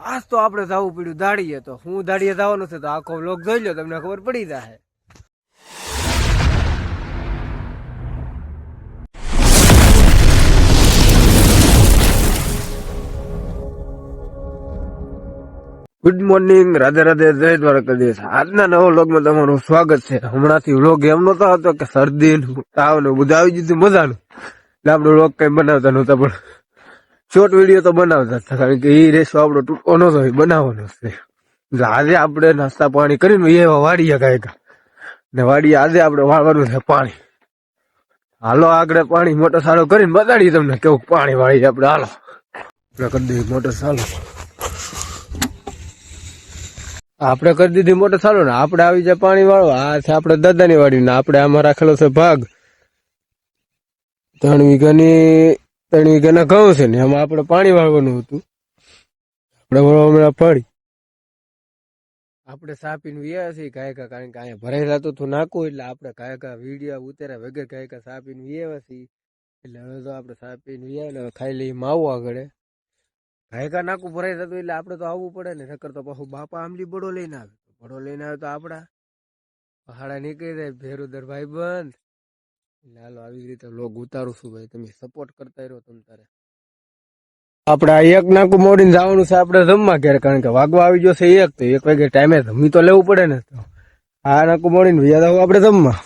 આજ તો આપણે જવું પડ્યું દાડીએ તો. હું દાડીએ જવાનું છે તો આખો બ્લોક જોઈ લો તમને ખબર પડી જાય ગુડ મોર્નિંગ રાધે રાધે, જય દ્વારકાધીશ. આજના નવો વ્લોગમાં તમારું સ્વાગત છે. હમણાંથી વ્લોગ એમ નતો હતો કે શરદી નું તાવ ને બધું આવી જતું મજાનું. એટલે આપણો વ્લોગ કઈ બનાવતા નહોતા પણ. શોર્ટ વીડિયો તો બનાવતા હતા, કારણ કે એ રેસો આપણો ટૂંકો નતો બનાવવાનો છે. આજે આપણે નાસ્તા પાણી કરીને એ વાડીએ કાંઈક ને વાડીએ આજે આપણે વાળવાનું છે પાણી. હાલો, આગળ પાણી મોટો સારો કરીને બતાડીએ તમને કેવું પાણી વાળી આપણે. હાલો. આપણે કરી દઈએ મોટર સારો આપણે કરી દીધી મોટર સારો ને આપણે આવી જાય પાણી વાળો આ છે આપણે દાદાની વાડી ને આપણે આમાં રાખેલો છે ભાગ. ત્રણ વીઘાની ત્રણ વીઘાના ઘઉં છે ને, એમાં આપણે પાણી વાળવાનું હતું. આપણે હમણાં પડી. આપણે સાપીને વ્યા છીએ કાયકા કારણ કે અહીંયા ભરાઈ જતું હતું નાખું, એટલે આપણે કાયકા વીડિયા ઉતાર્યા વગર કાયકા સાપીને વ્યા છીએ એટલે હવે તો આપણે સાપીને વ્યા ને ખાઈ લઈ માવું આગળ. ગાયકા નાખું ભરાઈ જતું એટલે આપણે તો આવવું પડે ને, નકર તો પાછું બાપા આમલી બડો લઈને આવે. બડો લઈને આવે તો આપણા પહાડા નીકળી જાય, ભેરુદર ભાઈ બંધ એટલે હાલો આવી રીતે લોગ ઉતારું છું ભાઈ. તમે સપોર્ટ કરતા રહ્યો તમ તારે. આપણે આ એક નાકું મોડીને જવાનું છે આપણે જમવા ક્યારે કારણ કે વાગવા આવી જશે એક તો એક વાગે ટાઈમે જમી તો લેવું પડે ને તો. આ નાકું મોડીને વ્યા જવું આપણે જમવા.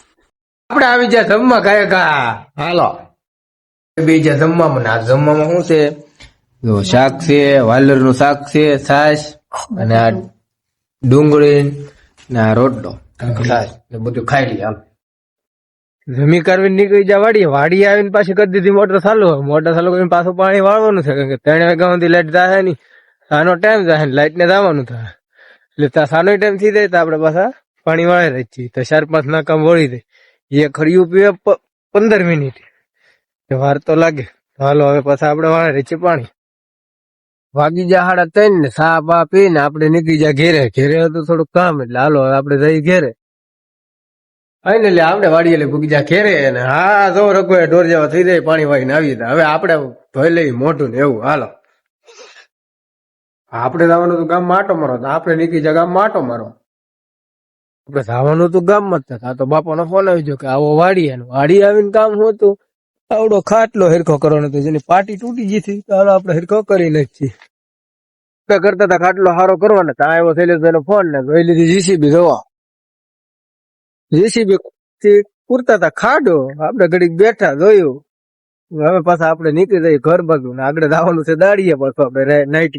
આપણે આવી જાય જમવા ગાયકા હાલો. બીજા જમવામાં ને આ જમવામાં શું છે? જો શાક છે વાલરનું શાક છે છાશ અને આ ડુંગળી ને આ રોટલો. છાશ ને બધું ખાઈ લઈએ હાલ જમી કરવી નીકળી જા વાડી વાડી આવીને પાછી કરી દીધી મોટર ચાલુ. મોટર ચાલુ કરીને પાછું પાણી વાળવાનું છે. કારણ કે ત્રણ વાગ્યા સુધી લાઈટ જાય નહીં. સાનો ટાઈમ જાય ને જવાનું થાય. એટલે ત્યાં સાનો ટાઈમ થઈ જાય તો આપણે પાછા પાણી વાળી રહી છીએ. તો ચાર પાંચ ના કામ વળી જાય. એ ખડિયું પીવે પંદર મિનિટ. વાર તો લાગે. હાલો, હવે પાછા આપણે વાળી રહી છીએ પાણી. વાગી જા હાડા ત્રણ ને. સા બા પીને આપણે નીકળી જાય ઘેરે. ઘેરે હતું થોડુંક કામ એટલે હાલો, હવે આપણે જઈ ઘેરે. આઈને એટલે આપણે વાડીએ એટલે ભૂગી જા ઘેરે ને હા, જો રઘુ ઢોર જેવા થઈ જાય, પાણી વાળીને આવી જાય હવે આપણે ધોઈ લઈ મોઢું ને એવું. હાલો. આપણે જવાનું હતું ગામ માટો મારો આપણે નીકળી જાય ગામ માટો મારો આપણે જવાનું હતું ગામમાં જ. આ તો બાપાનો ફોન આવી ગયો કે આવો વાડી વાડી આવીને કામ હતું? આવડો ખાટલો હેરખો કરવાનો હતો, જેની પાટી તૂટી ગઈ હતી. તો આપણે હેરખો કરી આપણે કરતા હતા ખાટલો સારો કરવાનો ત્યાં આવ્યો થયેલો નો ફોન ને જોઈ લીધી જીસીબી જોવા. જીસીબી પૂરતા હતા ખાડો. આપણે ઘડીક બેઠા જોયું. હવે પાછા આપણે નીકળી જઈએ ઘર બાજુ ને આગળ જવાનું છે દાડીએ પાછું આપણે નાઇટ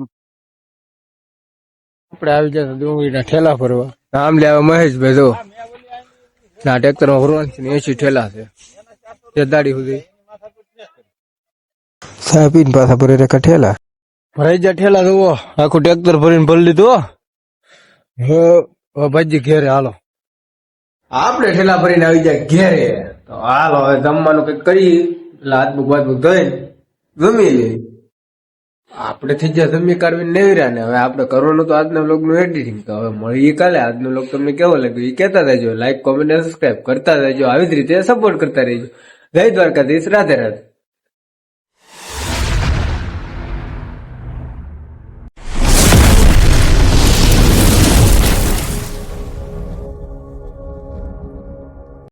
આપણે આવી જતા ડુંગળીના ઠેલા ફરવા આમ લે આવે મહેશભાઈ જો. ના ટ્રેક્ટરમાં ફરવાનું છે એસી ઠેલા છે. તે દાડી સુધી. ચા પીને પાછા ભરી રેખા ઠેલા. ભરાઈ જા ઠેલા જુઓ આખું ટ્રેક્ટર ભરીને ભરી લીધું હવે ભાજી ઘેરે હાલો. આપણે ઠેલા ભરીને આવી જાય ઘેરે. તો હાલ હવે જમવાનું કંઈક કરી એટલે હાથ બુક ધોઈ ધોઈને જમી લે. આપણે થઈ જાય જમી કાઢવીને રહ્યા ને હવે આપણે કરવાનું તો આજના બ્લોગનું એડિટિંગ તો હવે મળીએ કાલે. આજનો બ્લોગ તમને કેવો લાગ્યો એ કહેતા રહેજો. લાઈક કોમેન્ટ સબસ્ક્રાઈબ કરતા રહેજો. આવી જ રીતે સપોર્ટ કરતા રહેજો. જય દ્વારકાધીશ. રાધે રાધે.